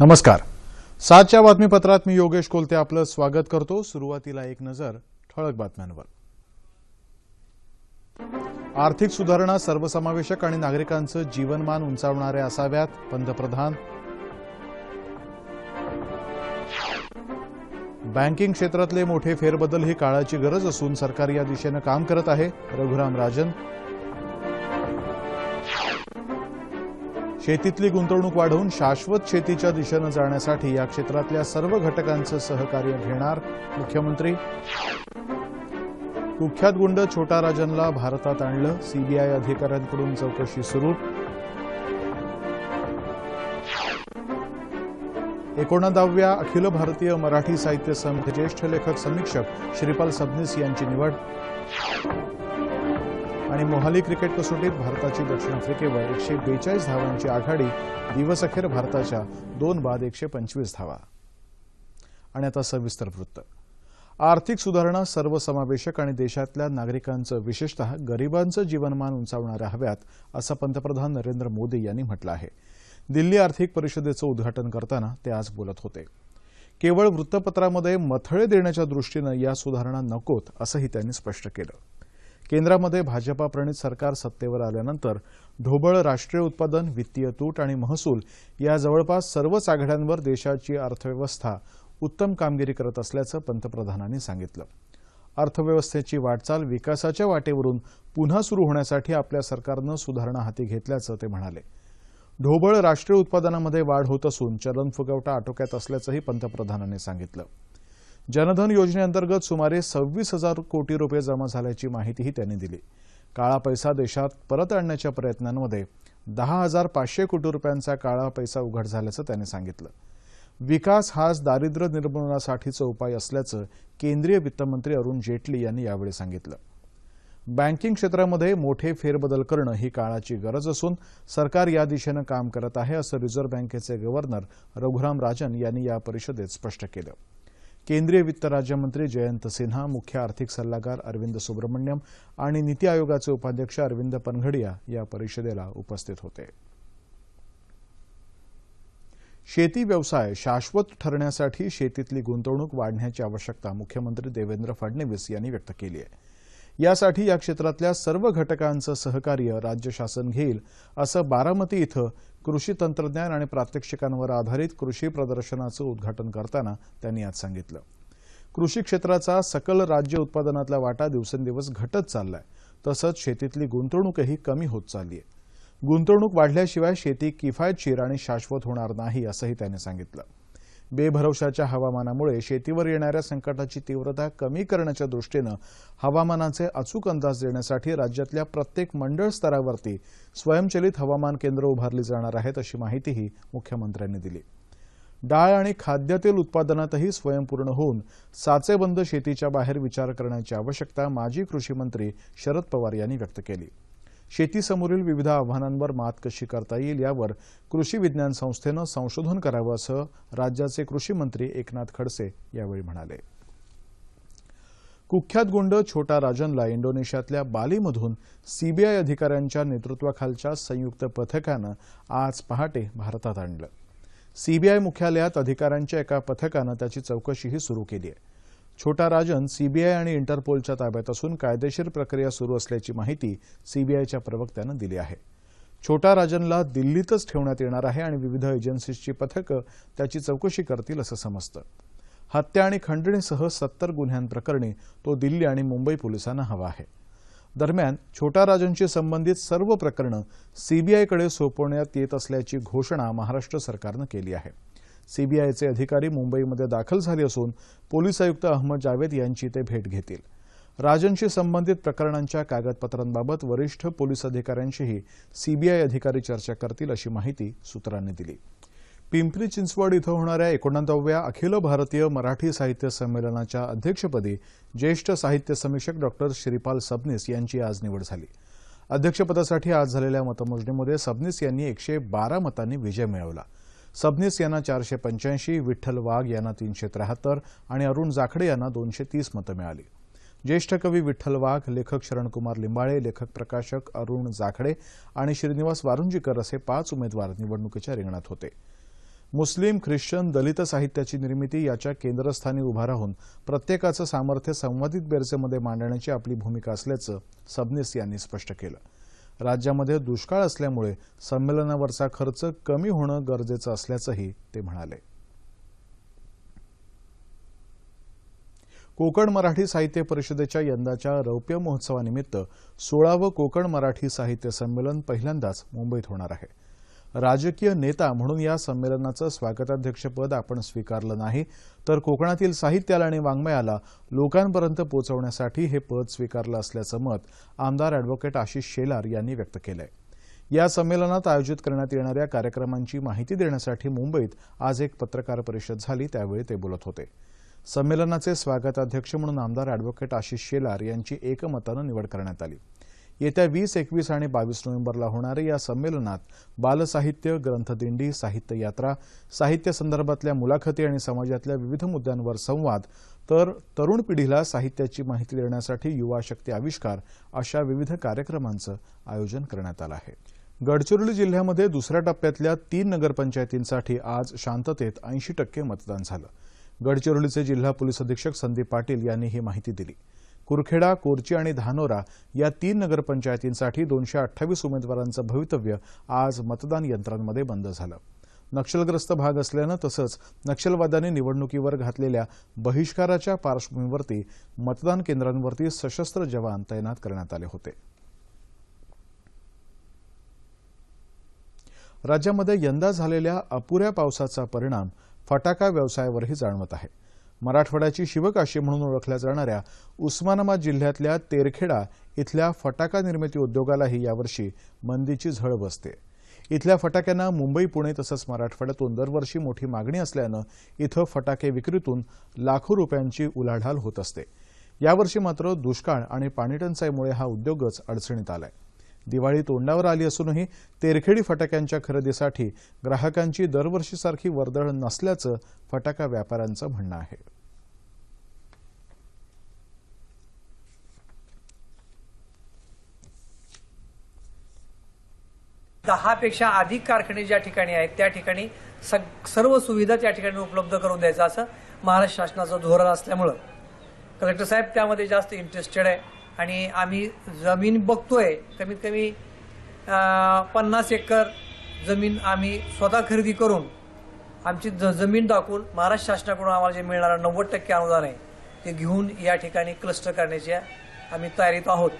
नमस्कार. सातच्या बातमीपत्रात मी योगेश कोलते आपलं स्वागत करतो. सुरुवातीला एक नजर ठळक बातम्यांवर. आर्थिक सुधारणा सर्वसमावेशक आणि नागरिकांचं जीवनमान उंचावणाऱ्या असाव्यात पंतप्रधान. बँकिंग क्षेत्रातले मोठे फेरबदल ही काळाची गरज असून सरकार या दिशेनं काम करत आहे. रघुराम राजन. शेतीतली गुंतवणूक वाढवून शाश्वत शेतीच्या दिशेनं जाण्यासाठी या क्षेत्रातल्या सर्व घटकांचं सहकार्य घेणार मुख्यमंत्री. कुख्यात गुंड छोटा राजनला भारतात आणलं सीबीआय अधिकाऱ्यांकडून चौकशी सुरू. एकोणदाव्या अखिल भारतीय मराठी साहित्य संघ ज्येष्ठ लेखक समीक्षक श्रीपाल सबनीस यांची निवड. आणि मोहाली क्रिकेट कसोटीत भारताची दक्षिण आफ्रिकेवर एकशे बेचाळीस धावांची आघाडी दिवसअखेर भारताच्या दोन बाद एकशे पंचवीस धावा. आणि आता सविस्तर वृत्त. आर्थिक सुधारणा सर्वसमावेशक आणि देशातल्या नागरिकांचं विशेषतः गरिबांचं जीवनमान उंचावणाऱ्या हव्यात असं पंतप्रधान नरेंद्र मोदी यांनी म्हटलं आहे. दिल्ली आर्थिक परिषदेचं उद्घाटन करताना ते आज बोलत होते. केवळ वृत्तपत्रामध्ये मथळे देण्याच्या दृष्टीनं या सुधारणा नकोत असंही त्यांनी स्पष्ट केलं. केंद्रामध्ये भाजपाप्रणित सरकार सत्तेवर आल्यानंतर ढोबळ राष्ट्रीय उत्पादन वित्तीय तूट आणि महसूल या जवळपास सर्वच आघाड्यांवर देशाची अर्थव्यवस्था उत्तम कामगिरी करत असल्याचं पंतप्रधानांनी सांगितलं. अर्थव्यवस्थेची वाटचाल विकासाच्या वाटेवरून पुन्हा सुरू होण्यासाठी आपल्या सरकारनं सुधारणा हाती घेतल्याचं ते म्हणाले. ढोबळ राष्ट्रीय उत्पादनामध्ये वाढ होत असून चलन फुगवटा आटोक्यात असल्याचंही पंतप्रधानांनी सांगितलं. जनधन योजनेअंतर्गत सुमारे सव्वीस हजार कोटी रुपये जमा झाल्याची माहितीही त्यांनी दिली. काळा पैसा देशात परत आणण्याच्या प्रयत्नांमध्ये दहा हजार पाचशे कोटी रुपयांचा काळा पैसा उघड झाल्याचं त्यांनी सांगितलं. विकास हाच दारिद्र्य निर्मूलनासाठीचा उपाय असल्याचं केंद्रीय वित्तमंत्री अरुण जेटली यांनी यावेळी सांगितलं. बँकिंग क्षेत्रामध्ये मोठे फेरबदल करणं ही काळाची गरज असून सरकार या दिशेनं काम करत आहे असं रिझर्व्ह बँकेचे गव्हर्नर रघुराम राजन यांनी या परिषदेत स्पष्ट केलं. केंद्रीय वित्त राज्यमंत्री जयंत सिन्हा मुख्य आर्थिक सल्लागार अरविंद सुब्रमण्यम आणि नीती आयोगाचे उपाध्यक्ष अरविंद पनघडिया या परिषदेला उपस्थित होते. शेती व्यवसाय शाश्वत ठरण्यासाठी शेतीतली गुंतवणूक वाढण्याची आवश्यकता मुख्यमंत्री देवेंद्र फडणवीस यांनी व्यक्त केली आहे. यासाठी या क्षेत्रातल्या सर्व घटकांचं सहकार्य राज्य शासन घेईल असं बारामती इथं कृषी तंत्रज्ञान आणि प्रात्यक्षिकांवर आधारित कृषी प्रदर्शनाचं उद्घाटन करताना त्यांनी आज सांगितलं. कृषी क्षेत्राचा सकल राज्य उत्पादनातला वाटा दिवसेंदिवस घटत चाललाय. तसंच शेतीतली गुंतवणूकही कमी होत चालली आहे गुंतवणूक वाढल्याशिवाय शेती किफायतशीर आणि शाश्वत होणार नाही असंही त्यांनी सांगितलं. बेभरवशाच्या हवामानामुळे शेतीवर येणाऱ्या संकटाची तीव्रता कमी करण्याच्या दृष्टीनं हवामानाचे अचूक अंदाज देण्यासाठी राज्यातल्या प्रत्येक मंडळ स्तरावरती स्वयंचलित हवामान केंद्र उभारली जाणार आहेत अशी माहितीही मुख्यमंत्र्यांनी दिली. डाळ आणि खाद्यतेल उत्पादनातही स्वयंपूर्ण होऊन साचेबंद शेतीच्या बाहेर विचार करण्याची आवश्यकता माजी कृषी मंत्री शरद पवार यांनी व्यक्त केली. शेतीसमोरील विविध आव्हानांवर मात कशी करता येईल यावर कृषी विज्ञान संस्थेनं संशोधन करावं असं राज्याचे कृषी मंत्री एकनाथ खडसे यावेळी म्हणाले. कुख्यात गुंड छोटा राजनला इंडोनेशियातल्या बालीमधून सीबीआय अधिकाऱ्यांच्या नेतृत्वाखालच्या संयुक्त पथकानं आज पहाटे भारतात आणलं. सीबीआय मुख्यालयात अधिकाऱ्यांच्या एका पथकानं त्याची चौकशीही सुरू केली आहे. छोटा राजन सीबीआय आणि इंटरपोलच्या ताब्यात असून कायदेशीर प्रक्रिया सुरू असल्याची माहिती सीबीआयच्या प्रवक्त्यानं दिली आहे. छोटा राजनला दिल्लीतच ठेवण्यात येणार आहे आणि विविध एजन्सीजची पथकं त्याची चौकशी करतील असं समजतं. हत्या आणि खंडणीसह सत्तर गुन्ह्यांप्रकरणी तो दिल्ली आणि मुंबई पोलिसांना हवा आहे. दरम्यान छोटा राजनशी संबंधित सर्व प्रकरणं सीबीआयकडे सोपवण्यात येत असल्याची घोषणा महाराष्ट्र सरकारनं केली आहे. सीबीआयचे अधिकारी मुंबईमध्ये दाखल झाले असून पोलीस आयुक्त अहमद जावेद यांची ते भेट घेतील. राजनशी संबंधित प्रकरणांच्या कागदपत्रांबाबत वरिष्ठ पोलीस अधिकाऱ्यांशीही सीबीआय अधिकारी चर्चा करतील अशी माहिती सूत्रांनी दिली. पिंपरी चिंचवड इथं होणाऱ्या एकोणनव्या अखिल भारतीय मराठी साहित्य संमेलनाच्या अध्यक्षपदी ज्येष्ठ साहित्य समीक्षक डॉक्टर श्रीपाल सबनीस यांची आज निवड झाली. अध्यक्षपदासाठी आज झालेल्या मतमोजणीमध्ये सबनीस यांनी एकशे बारा मतांनी विजय मिळवला. सबनीस यांना चारशे पंच्याऐंशी विठ्ठल वाघ यांना तीनशे त्र्याहत्तर आणि अरुण जाखडे यांना दोनशे तीस मतं मिळाली. ज्येष्ठ कवी विठ्ठल वाघ लेखक शरणकुमार लिंबाळे लेखक प्रकाशक अरुण जाखडे आणि श्रीनिवास वारुंजीकर असे पाच उमेदवार निवडणुकीच्या रिंगणात होते. मुस्लिम ख्रिश्चन दलित साहित्याची निर्मिती याच्या केंद्रस्थानी उभा राहून प्रत्येकाचं सामर्थ्य संवादित बेरजेमध्ये मांडण्याची आपली भूमिका असल्याचं सबनीस यांनी स्पष्ट केलं. राज्यामध्ये दुष्काळ असल्यामुळे संमेलनावरचा खर्च कमी होणं गरजेचं असल्याचंही ते म्हणाले. कोकण मराठी साहित्य परिषदेच्या यंदाच्या रौप्य महोत्सवानिमित्त सोळावं कोकण मराठी साहित्य संमेलन पहिल्यांदाच मुंबईत होणार आहे. राजकीय नेता म्हणून या संमेलनाचं स्वागताध्यक्षपद आपण स्वीकारलं नाही तर कोकणातील साहित्याला आणि वाङ्मयाला लोकांपर्यंत पोहोचवण्यासाठी हे पद स्वीकारलं असल्याचं मत आमदार अॅडव्होकेट आशिष शेलार यांनी व्यक्त केलंय. या संमेलनात आयोजित करण्यात येणाऱ्या कार्यक्रमांची माहिती देण्यासाठी मुंबईत आज एक पत्रकार परिषद झाली त्यावेळी ते बोलत होते. संमेलनाचे स्वागताध्यक्ष म्हणून आमदार अॅडव्होकेट आशिष शेलार यांची एकमतानं निवड करण्यात आली. येत्या वीस एकवीस आणि बावीस नोव्हेंबरला होणाऱ्या या संमेलनात बालसाहित्य ग्रंथदिंडी साहित्य यात्रा साहित्य संदर्भातल्या मुलाखती आणि समाजातल्या विविध मुद्द्यांवर संवाद तर तरुण पिढीला साहित्याची माहिती देण्यासाठी युवा शक्ती आविष्कार अशा विविध कार्यक्रमांचं आयोजन करण्यात आलं आहे. गडचिरोली जिल्ह्यामध्ये दुसऱ्या टप्प्यातल्या तीन नगरपंचायतींसाठी आज शांततेत ऐंशी टक्के मतदान झालं. गडचिरोलीचे जिल्हा पोलीस अधीक्षक संदीप पाटील यांनी ही माहिती दिली. कुरखेडा कोरची आणि धानोरा या तीन नगरपंचायतींसाठी दोनशे अठ्ठावीस उमेदवारांचं भवितव्य आज मतदान यंत्रांमध्ये बंद झालं. नक्षलग्रस्त भाग असल्यानं तसंच नक्षलवाद्यांनी निवडणुकीवर घातलेल्या बहिष्काराच्या पार्श्वभूमीवरती मतदान केंद्रांवरती सशस्त्र जवान तैनात करण्यात आले होते. राज्यामध्ये यंदा झालेल्या अपुऱ्या पावसाचा परिणाम फटाका व्यवसायावरही जाणवत आहे. मराठवाड्याची शिवकाशी म्हणून ओळखल्या जाणाऱ्या उस्मानाबाद जिल्ह्यातल्या तेरखेडा इथल्या फटाका निर्मिती उद्योगालाही यावर्षी मंदीची झळ बसते. इथल्या फटाक्यांना मुंबई पुणे तसंच मराठवाड्यातून दरवर्षी मोठी मागणी असल्यानं इथं फटाके विक्रीतून लाखो रुपयांची उलाढाल होत असते. यावर्षी मात्र दुष्काळ आणि पाणीटंचाईमुळे हा उद्योगच अडचणीत आलाय. दिवाळी तोंडावर आली असूनही तेरखेडी फटाक्यांच्या खरेदीसाठी ग्राहकांची दरवर्षीसारखी वर्दळ नसल्याचं फटाका व्यापाऱ्यांचं म्हणणं आहे. दहापेक्षा अधिक कारखाने ज्या ठिकाणी आहेत त्या ठिकाणी सग सर्व सुविधा त्या ठिकाणी उपलब्ध करून द्यायचं असं महाराष्ट्र शासनाचं धोरण असल्यामुळं. कलेक्टर साहेब त्यामध्ये जास्त इंटरेस्टेड आहे. आणि आम्ही जमीन बघतोय कमीत कमी पन्नास एकर जमीन आम्ही स्वतः खरेदी करून आमची ज जमीन दाखवून महाराष्ट्र शासनाकडून आम्हाला जे मिळणारं नव्वद टक्के अनुदान आहे ते घेऊन या ठिकाणी क्लस्टर करण्याच्या आम्ही तयारीत आहोत.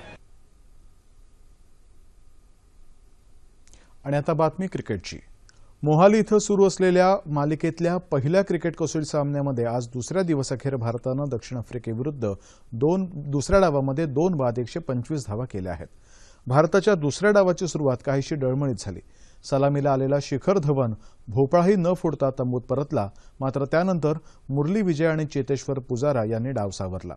आणि आता बातमी क्रिकेटची. मोहाली इथं सुरू असलेल्या मालिकेतल्या पहिल्या क्रिकेट कसोटी सामन्यामध्ये आज दुसऱ्या दिवसअखेर भारतानं दक्षिण आफ्रिकेविरुद्ध दोन दुसऱ्या डावामध्ये दोन बाद एकशे पंचवीस धावा केल्या आहेत. भारताच्या दुसऱ्या डावाची सुरुवात काहीशी डळमळीत झाली. सलामीला आलेला शिखर धवन भोपळाही न फोडता तंबूत परतला मात्र त्यानंतर मुरली विजय आणि चेतेश्वर पुजारा यांनी डाव सावरला.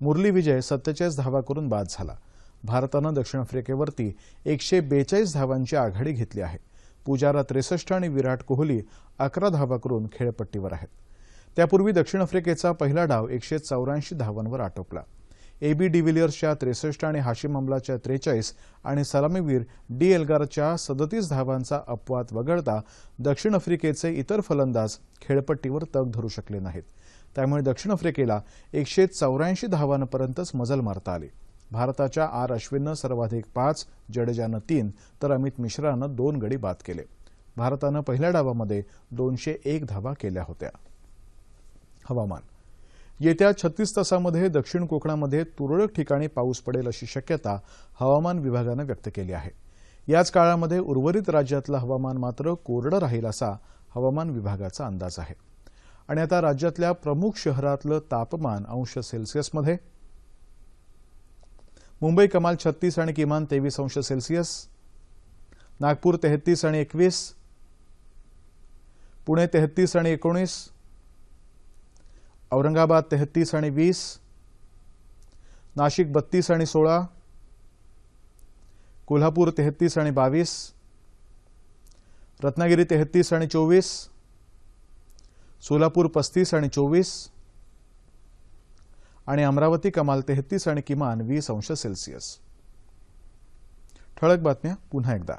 मुरली विजय सत्तेचाळीस धावा करून बाद झाला. भारतानं दक्षिण आफ्रिकेवरती एकशे बेचाळीस धावांची आघाडी घेतली आहे. पुजारा त्रेसष्ट आणि विराट कोहली अकरा धावा करून खेळपट्टीवर आहेत. त्यापूर्वी दक्षिण आफ्रिकेचा पहिला डाव एकशे चौऱ्याऐंशी धावांवर आटोपला. एबी डिव्हिलियर्सच्या त्रेसष्ट आणि हाशिम अमलाच्या त्रेचाळीस आणि सलामीवीर डी एल्गारच्या सदतीस धावांचा अपवाद वगळता दक्षिण आफ्रिकेचे इतर फलंदाज खेळपट्टीवर तग धरू शकले नाहीत. त्यामुळे दक्षिण आफ्रिकेला एकशे चौऱ्याऐंशी धावांपर्यंतच मजल मारता आली. भारताच्या आर अश्विननं सर्वाधिक पाच जडेजानं तीन तर अमित मिश्रानं दोन गडी बाद केले. भारतानं पहिल्या डावामध्ये दोनशे एक धावा केल्या होत्या. हवामान. येत्या छत्तीस तासामध्ये दक्षिण कोकणामध्ये तुरळक ठिकाणी पाऊस पडेल अशी शक्यता हवामान विभागानं व्यक्त केली आहे. याच काळामध्ये उर्वरित राज्यातलं हवामान मात्र कोरडं राहील असा हवामान विभागाचा अंदाज आहे. आणि आता राज्यातल्या प्रमुख शहरातलं तापमान अंश सेल्सिअसमध्ये मुंबई कमाल छत्तीस आणि किमान तेवीस अंश सेल्सिअस नागपूर तेहतीस आणि एकवीस पुणे तेहतीस आणि एकोणीस औरंगाबाद तेहतीस आणि वीस नाशिक बत्तीस आणि सोळा कोल्हापूर तेहतीस आणि बावीस रत्नागिरी तेहतीस आणि चोवीस सोलापूर पस्तीस आणि चोवीस आणि अमरावती कमाल तेहतीस आणि किमान वीस अंश सेल्सिअस. ठळक बातम्या पुन्हा एकदा.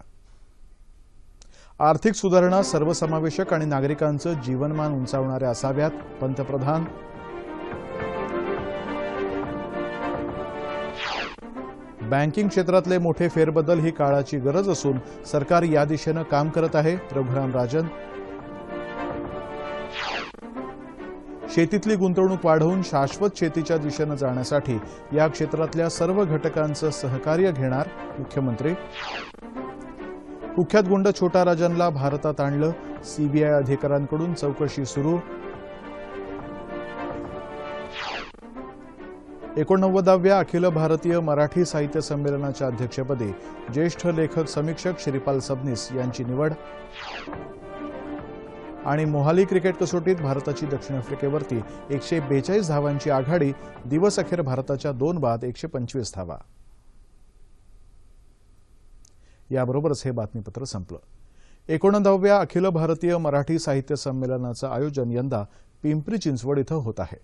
आर्थिक सुधारणा सर्वसमावेशक आणि नागरिकांचं जीवनमान उंचावणाऱ्या असाव्यात पंतप्रधान. बँकिंग क्षेत्रातले मोठे फेरबदल ही काळाची गरज असून सरकार या दिशेनं काम करत आहे. रघुराम राजन शेतीतली गुंतवणूक वाढवून शाश्वत शेतीच्या दिशेनं जाण्यासाठी या क्षेत्रातल्या सर्व घटकांचं सहकार्य घेणार मुख्यमंत्री. कुख्यात गुंड छोटा राजनला भारतात आणलं सीबीआय अधिकाऱ्यांकडून चौकशी सुरू. एकोणनव्वदाव्या अखिल भारतीय मराठी साहित्य संमेलनाच्या अध्यक्षपदी ज्येष्ठ लेखक समीक्षक श्रीपाल सबनीस यांची निवड. आणि मोहाली क्रिकेट कसोटीत भारताची दक्षिण आफ्रिकेवरती एकशे बेचाळीस धावांची आघाडी दिवस अखेर भारताच्या दोन बाद एकशे पंचवीस धावा. याबरोबरच हे बातमीपत्र संपलं. एकोणनव्या अखिल भारतीय मराठी साहित्य संमेलनाचं आयोजन यंदा पिंपरी चिंचवड इथं होत आहे.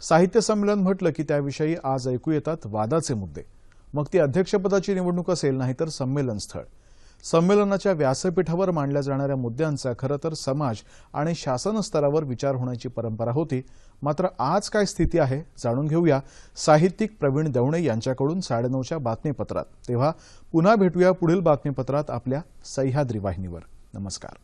साहित्य संमेलन म्हटलं की त्याविषयी आज ऐकू येतात वादाचे मुद्दे. मग ती अध्यक्षपदाची निवडणूक असेल नाहीतर संमेलन स्थळ. संमेलनाच्या व्यासपीठावर मांडल्या जाणाऱ्या मुद्द्यांचा खरं तर समाज आणि शासन स्तरावर विचार होण्याची परंपरा होती. मात्र आज काय स्थिती आहे जाणून घेऊया साहित्यिक प्रवीण दवणे यांच्याकडून साडेनऊच्या बातमीपत्रात. तेव्हा पुन्हा भेटूया पुढील बातमीपत्रात आपल्या सह्याद्री वाहिनीवर. नमस्कार.